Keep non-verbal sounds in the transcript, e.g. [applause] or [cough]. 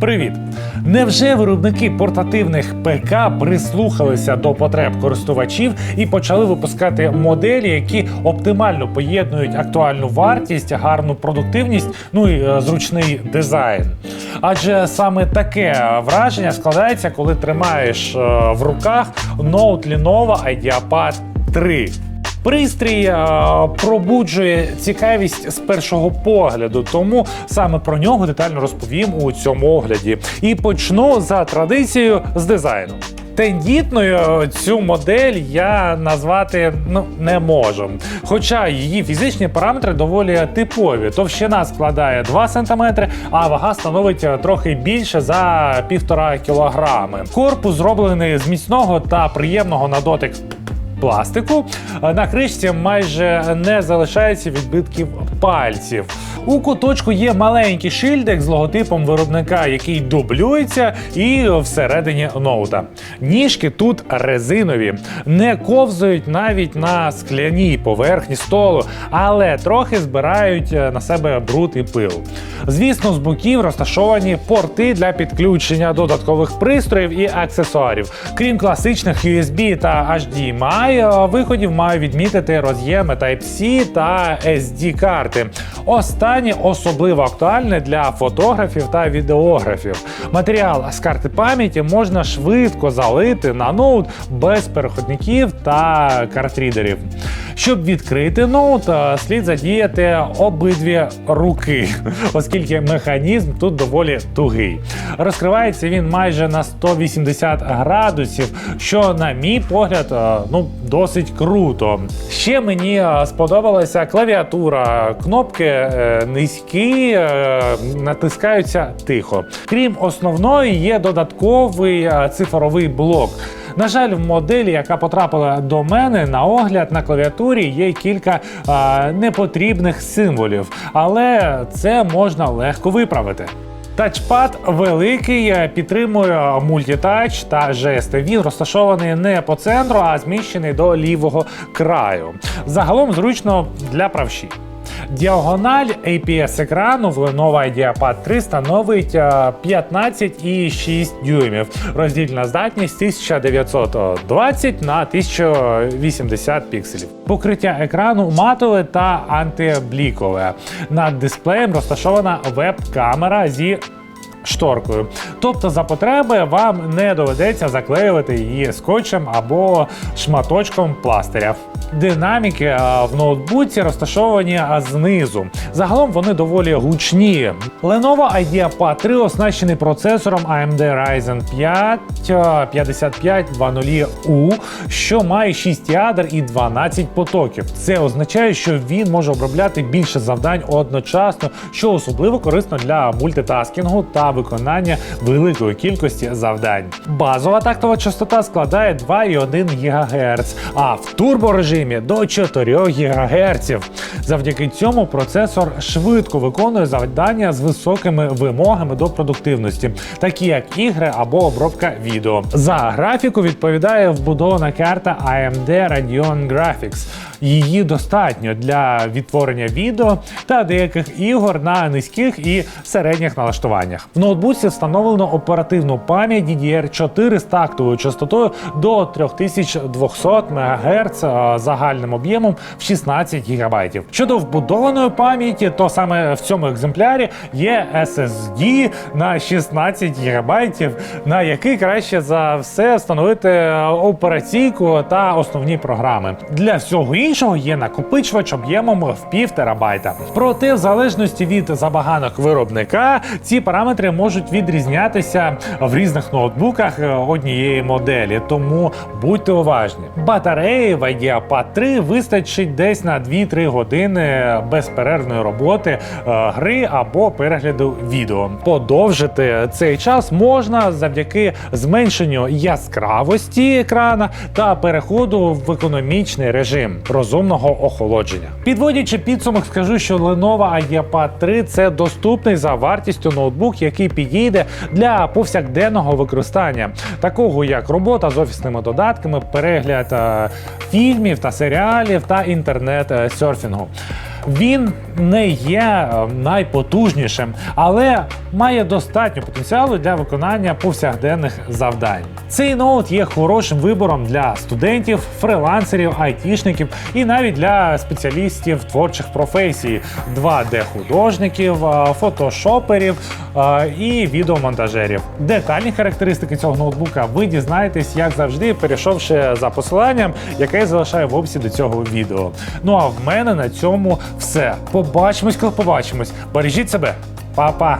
Привіт! Невже виробники портативних ПК прислухалися до потреб користувачів і почали випускати моделі, які оптимально поєднують актуальну вартість, гарну продуктивність, ну і е, зручний дизайн? Адже саме таке враження складається, коли тримаєш е, в руках ноут Lenovo IdeaPad 3. Пристрій е, пробуджує цікавість з першого погляду, тому саме про нього детально розповім у цьому огляді. І почну за традицією з дизайну. Тендітною цю модель я назвати ну не можу. Хоча її фізичні параметри доволі типові. Товщина складає 2 см, а вага становить трохи більше за 1,5 кг. Корпус зроблений з міцного та приємного на дотик пластику. На кришці майже не залишається відбитків пальців. У куточку є маленький шильдик з логотипом виробника, який дублюється і всередині ноута. Ніжки тут резинові, не ковзають навіть на скляній поверхні столу, але трохи збирають е, на себе бруд і пил. Звісно, з боків розташовані порти для підключення додаткових пристроїв і аксесуарів. Крім класичних USB та HDMI, е, виходів маю відмітити роз'єми Type-C та SD карти. Останнє особливо актуальне для фотографів та відеографів. Матеріал з карти пам'яті можна швидко залити на ноут без переходників та картрідерів. Щоб відкрити ноут, слід задіяти обидві руки, [laughs] оскільки механізм тут доволі тугий. Розкривається він майже на 180 градусів, що, на мій погляд, е, ну досить круто. Ще мені е, сподобалася клавіатура, кнопки е, низькі, натискаються тихо. Крім основної, є додатковий цифровий блок. На жаль, в моделі, яка потрапила до мене на огляд на клавіатурі, є кілька а, непотрібних символів, але це можна легко виправити. Тачпад великий, е, підтримує мультитач та жести. Він розташований не по центру, а зміщений до лівого краю. Загалом зручно для правші. Діагональ APS екрану в Lenovo IdeaPad 3 становить е, 15,6 дюймів. Роздільна здатність 1920 на 1080 пікселів. Покриття екрану матове та антиблікове. Над дисплеєм розташована веб-камера зі шторкою. Тобто, за потреби вам не доведеться заклеювати її скотчем або шматочком пластиря. Динаміки в ноутбуці розташовані знизу. Загалом вони доволі гучні. Lenovo IdeaPad 3 оснащений процесором AMD Ryzen 5 5500U, що має 6 ядер і 12 потоків. Це означає, що він може обробляти більше завдань одночасно, що особливо корисно для мультитаскінгу та виконання великої кількості завдань. Базова тактова частота складає 2,1 ГГц, а в турборежимі до 4 ГГц. Завдяки цьому процесор швидко виконує завдання з високими вимогами до продуктивності, такі як ігри або обробка відео. За графіку відповідає вбудована карта AMD Radeon Graphics. Її достатньо для відтворення відео та деяких ігор на низьких і середніх налаштуваннях. В ноутбуці встановлено оперативну пам'ять DDR4 з тактовою частотою до 3200 МГц загальним об'ємом в 16 ГБ. Щодо вбудованої пам'яті, то саме в цьому екземплярі є SSD на 16 ГБ, на який краще за все встановити операційку та основні програми. Для всього іншого є накопичувач об'ємом в пів терабайта. Проте, в залежності від забаганок виробника, ці параметри можуть відрізнятися в різних ноутбуках е, однієї моделі, тому будьте уважні. Батареї в IdeaPad 3 вистачить десь на 2-3 години безперервної роботи, е, гри або перегляду відео. Подовжити цей час можна завдяки зменшенню яскравості екрана та переходу в економічний режим розумного охолодження. Підводячи підсумок, скажу, що Lenovo IdeaPad 3 це доступний за вартістю ноутбук, який підійде для повсякденного використання, такого як робота з офісними додатками, перегляд е, фільмів та серіалів та інтернет-серфінгу. Він не є е, найпотужнішим, але має достатньо потенціалу для виконання повсякденних завдань. Цей ноут є хорошим вибором для студентів, фрилансерів, айтішників і навіть для спеціалістів творчих професій, 2D-художників, е, фотошоперів е, і відеомонтажерів. Детальні характеристики цього ноутбука ви дізнаєтесь, як завжди, перейшовши за посиланням, яке я залишаю в описі до цього відео. Ну а в мене на цьому все. Побачимось, коли побачимось. Бережіть себе, Па-па!